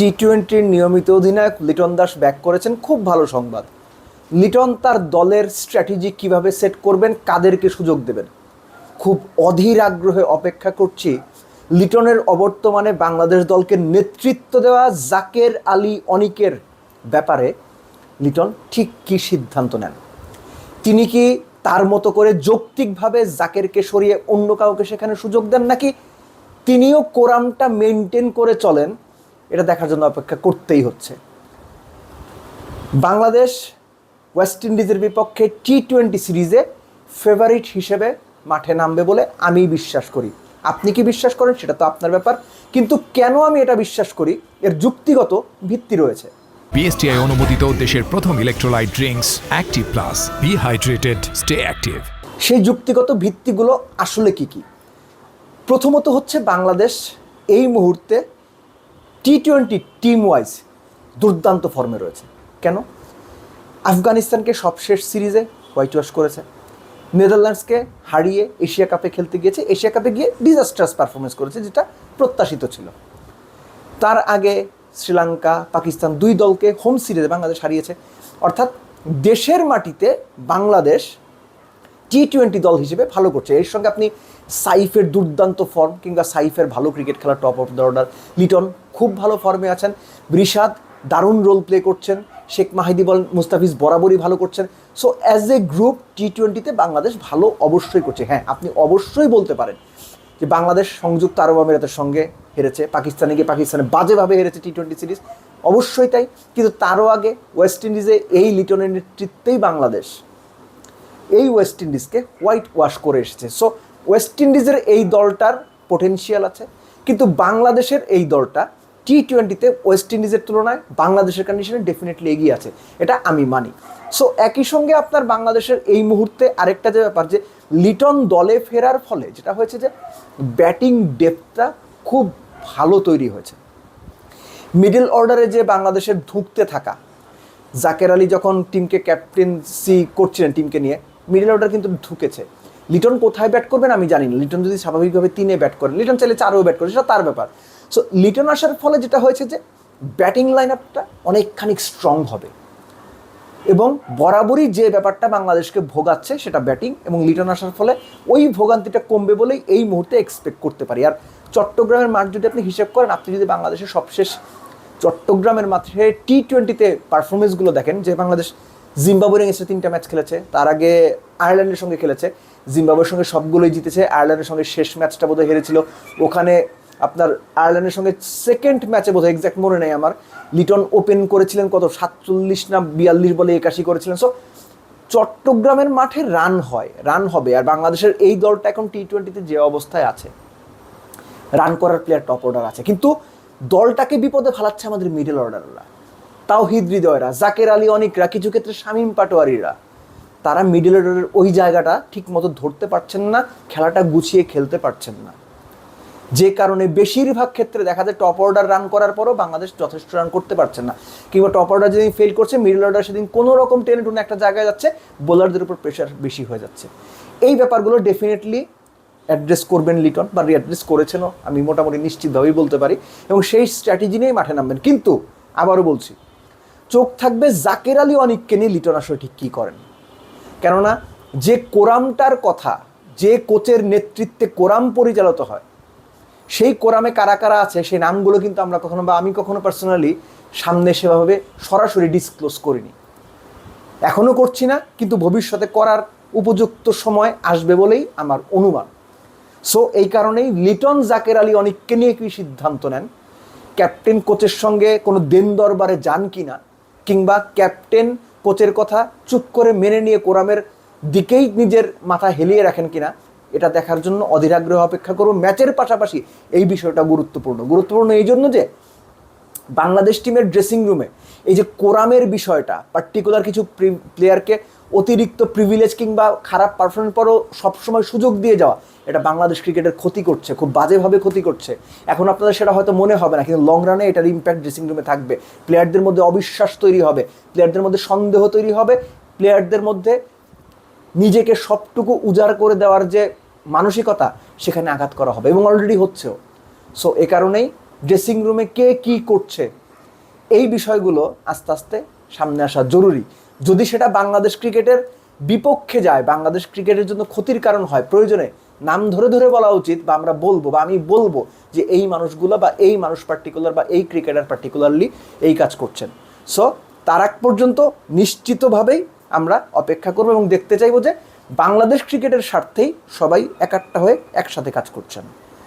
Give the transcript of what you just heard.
টি টোয়েন্টির নিয়মিত অধিনায়ক লিটন দাস ব্যাক করেছেন খুব ভালো সংবাদ। লিটন তার দলের স্ট্র্যাটেজি কীভাবে সেট করবেন, কাদেরকে সুযোগ দেবেন? খুব অধীর আগ্রহে অপেক্ষা করছি লিটনের অবর্তমানে বাংলাদেশ দলকে নেতৃত্ব দেওয়া জাকের আলী অনিকের ব্যাপারে লিটন ঠিক কী সিদ্ধান্ত নেন? তিনি কি তার মতো করে যৌক্তিকভাবে জাকেরকে সরিয়ে অন্য কাউকে সেখানে সুযোগ দেন নাকি তিনিও কোরামটা মেনটেন করে চলেন এটা দেখার জন্য অপেক্ষা করতেই হচ্ছে। বাংলাদেশ ওয়েস্ট ইন্ডিজের বিপক্ষে টি টোয়েন্টি সিরিজে ফেভারিট হিসেবে মাঠে নামবে বলে আমি বিশ্বাস করি। আপনি কি বিশ্বাস করেন? সেটা তো আপনার ব্যাপার। কিন্তু কেন আমি এটা বিশ্বাস করি? এর যুক্তিগত ভিত্তি রয়েছে। বিএসটিআই অনুমোদিত দেশের প্রথম electrolyte drinks active plus be hydrated stay active সেই যুক্তিগত ভিত্তিগুলো আসলে কি কি? প্রথমত হচ্ছে বাংলাদেশ এই মুহূর্তে টি টোয়েন্টি টিম ওয়াইজ দুর্দান্ত ফর্মে রয়েছে। কেন? আফগানিস্তানকে সবশেষ সিরিজে হোয়াইট ওয়াশ করেছে। নেদারল্যান্ডসকে হারিয়ে এশিয়া কাপে খেলতে গিয়েছে। এশিয়া কাপে গিয়ে ডিজাস্টার্স পারফরমেন্স করেছে, যেটা প্রত্যাশিত ছিল। তার আগে শ্রীলঙ্কা, পাকিস্তান দুই দলকে হোম সিরিজে বাংলাদেশ হারিয়েছে। অর্থাৎ দেশের মাটিতে বাংলাদেশ টি টোয়েন্টি দল হিসেবে ভালো করছে। এর সঙ্গে আপনি সাইফের দুর্দান্ত ফর্ম কিংবা সাইফের ভালো ক্রিকেট খেলা top of the order Liton খুব ভালো ফর্মে আছেন। বৃষাদ দারুণ রোল প্লে করছেন। শেখ মাহিদি বল মুস্তাফিজ বরাবরই ভালো করছেন। So as a group T টোয়েন্টিতে বাংলাদেশ ভালো অবশ্যই করছে। হ্যাঁ আপনি অবশ্যই বলতে পারেন যে বাংলাদেশ সংযুক্ত আরব আমিরাতের সঙ্গে হেরেছে। পাকিস্তানে গিয়ে পাকিস্তানে বাজেভাবে হেরেছে টি টোয়েন্টি সিরিজ অবশ্যই তাই। কিন্তু তারও আগে ওয়েস্ট ইন্ডিজে এই লিটনের নেতৃত্বেই বাংলাদেশ। এই ওয়েস্ট ইন্ডিজকে হোয়াইট ওয়াশ করে এসেছে। সো ওয়েস্ট ইন্ডিজের এই দলটার পোটেনশিয়াল আছে, কিন্তু বাংলাদেশের এই দলটা টি টোয়েন্টিতে ওয়েস্ট ইন্ডিজের তুলনায় বাংলাদেশের কন্ডিশনে ডেফিনেটলি এগিয়ে আছে, এটা আমি মানি। সো একই সঙ্গে আপনার বাংলাদেশের এই মুহূর্তে আরেকটা যে ব্যাপার যে লিটন দলে ফেরার ফলে যেটা হয়েছে যে ব্যাটিং ডেপথটা খুব ভালো তৈরি হয়েছে। মিডল অর্ডারে যে বাংলাদেশের ধুঁকতে থাকা, জাকের আলী যখন টিমকে ক্যাপ্টেন্সি করছিলেন টিমকে নিয়ে মিডল অর্ডার কিন্তু ঢুকেছে। লিটন কোথায় ব্যাট করবেন আমি জানি না। লিটন যদি স্বাভাবিকভাবে তিনে ব্যাট করেন লিটন চাইলে চারেও ব্যাট করে, সেটা তার ব্যাপার। সো লিটন আসার ফলে যেটা হয়েছে যে ব্যাটিং লাইন আপটা অনেকখানি স্ট্রং হবে। এবং বরাবরই যে ব্যাপারটা বাংলাদেশকে ভোগাচ্ছে, সেটা ব্যাটিং এবং লিটন আসার ফলে ওই ভোগান্তিটা কমবে বলেই এই মুহূর্তে এক্সপেক্ট করতে পারি। আর চট্টগ্রামের মাঠ যদি আপনি হিসেব করেন, আপনি যদি বাংলাদেশের সবশেষ চট্টগ্রামের মাঠে টি টোয়েন্টিতে পারফরমেন্সগুলো দেখেন, যে বাংলাদেশ জিম্বাবুয়ে এসে তিনটা ম্যাচ খেলেছে। তার আগে আয়ারল্যান্ডের সঙ্গে খেলেছে। জিম্বাবুয়ের সঙ্গে সবগুলোই জিতেছে। আয়ারল্যান্ডের সঙ্গে শেষ ম্যাচটা বোধহয় হেরেছিল। ওখানে আপনার আয়ারল্যান্ডের সঙ্গে সেকেন্ড ম্যাচে বোধহয় এক্স্যাক্ট মনে নেই আমার। লিটন ওপেন করেছিলেন কত? সাতচল্লিশ না বিয়াল্লিশ বলে একাশি করেছিলেন। সো চট্টগ্রামের মাঠে রান হয়। রান হবে। আর বাংলাদেশের এই দলটা এখন টি টোয়েন্টিতে যে অবস্থায় আছে রান করার প্লেয়ার টপ অর্ডার আছে। কিন্তু দলটাকে বিপদে ফেলাচ্ছে আমাদের মিডল অর্ডাররা তাও হৃদয়রা, জাকের আলী, অনিকরা, কিছু ক্ষেত্রে শামীম পাটোয়ারিরা, তারা মিডল অর্ডারের ওই জায়গাটা ঠিক মতো ধরতে পারছেন না, খেলাটা গুছিয়ে খেলতে পারছেন না। যে কারণে বেশিরভাগ ক্ষেত্রে দেখা যায় টপ অর্ডার রান করার পরও বাংলাদেশ যথেষ্ট রান করতে পারছেন না। কিংবা টপ অর্ডার যেদিন ফেল করছে মিডল অর্ডার সেদিন কোনো রকম টেনে টুনে একটা জায়গায় যাচ্ছে বোলারদের উপর প্রেশার বেশি হয়ে যাচ্ছে। এই ব্যাপারগুলো ডেফিনেটলি অ্যাড্রেস করবেন লিটন, বা রিঅ্যাড্রেস করেছেনও, আমি মোটামুটি নিশ্চিতভাবেই বলতে পারি। এবং সেই স্ট্র্যাটেজি নিয়েই মাঠে নামবেন। কিন্তু আবারও বলছি চোখ থাকবে জাকের আলী অনিককে নিয়ে লিটন আসলে ঠিক কী করেন। কেননা, যে কোরামটার কথা, যে কোচের নেতৃত্বে কোরাম পরিচালিত হয়, সেই কোরামে কারা কারা আছে, সেই নামগুলো কিন্তু আমরা কখনো বা আমি কখনো পার্সোনালি সামনে সেভাবে সরাসরি ডিসক্লোজ করিনি। এখনও করছি না, কিন্তু ভবিষ্যতে করার উপযুক্ত সময় আসবে বলেই আমার অনুমান। সো এই কারণেই লিটন জাকের আলী অনিককে নিয়ে কি সিদ্ধান্ত নেন? ক্যাপ্টেন কোচের সঙ্গে কোনো দেন দরবারে যান কি না কিংবা ক্যাপ্টেন কোচের কথা চুপ করে মেনে নিয়ে কোরামের দিকেই নিজের মাথা হেলিয়ে রাখেন কিনা, এটা দেখার জন্য অধীরাগ্রহ অপেক্ষা করব ম্যাচের পাশাপাশি এই বিষয়টা গুরুত্বপূর্ণ। গুরুত্বপূর্ণ এই জন্য যে বাংলাদেশ টিমের ড্রেসিং রুমে এই যে কোরামের বিষয়টা পার্টিকুলার কিছু প্লেয়ারকে অতিরিক্ত প্রিভিলেজ কিংবা খারাপ পারফরমেন্স পরও সবসময় সুযোগ দিয়ে যাওয়া, এটা বাংলাদেশ ক্রিকেটের ক্ষতি করছে, খুব বাজেভাবে ক্ষতি করছে। এখন আপনাদের সেটা হয়তো মনে হবে না, কিন্তু লং রানে এটার ইম্প্যাক্ট ড্রেসিং রুমে থাকবে। প্লেয়ারদের মধ্যে অবিশ্বাস তৈরি হবে প্লেয়ারদের মধ্যে সন্দেহ তৈরি হবে প্লেয়ারদের মধ্যে নিজেকে সবটুকু উজাড় করে দেওয়ার যে মানসিকতা, সেখানে আঘাত করা হবে এবং অলরেডি হচ্ছেও। সো এ কারণেই ড্রেসিং রুমে কে কি করছে, এই বিষয়গুলো আস্তে আস্তে সামনে আসা জরুরি। যদি সেটা বাংলাদেশ ক্রিকেটের বিপক্ষে যায়, বাংলাদেশ ক্রিকেটের জন্য ক্ষতির কারণ হয়, প্রয়োজনে নাম ধরে ধরে বলা উচিত বা আমরা বলব বা আমি বলব যে এই মানুষগুলো বা এই মানুষ পার্টিকুলার বা এই ক্রিকেটার পার্টিকুলারলি এই কাজ করছেন। সো তার আগ পর্যন্ত নিশ্চিতভাবেই আমরা অপেক্ষা করব এবং দেখতে চাইব যে বাংলাদেশ ক্রিকেটের স্বার্থেই সবাই একাট্টা হয়ে একসাথে কাজ করছেন।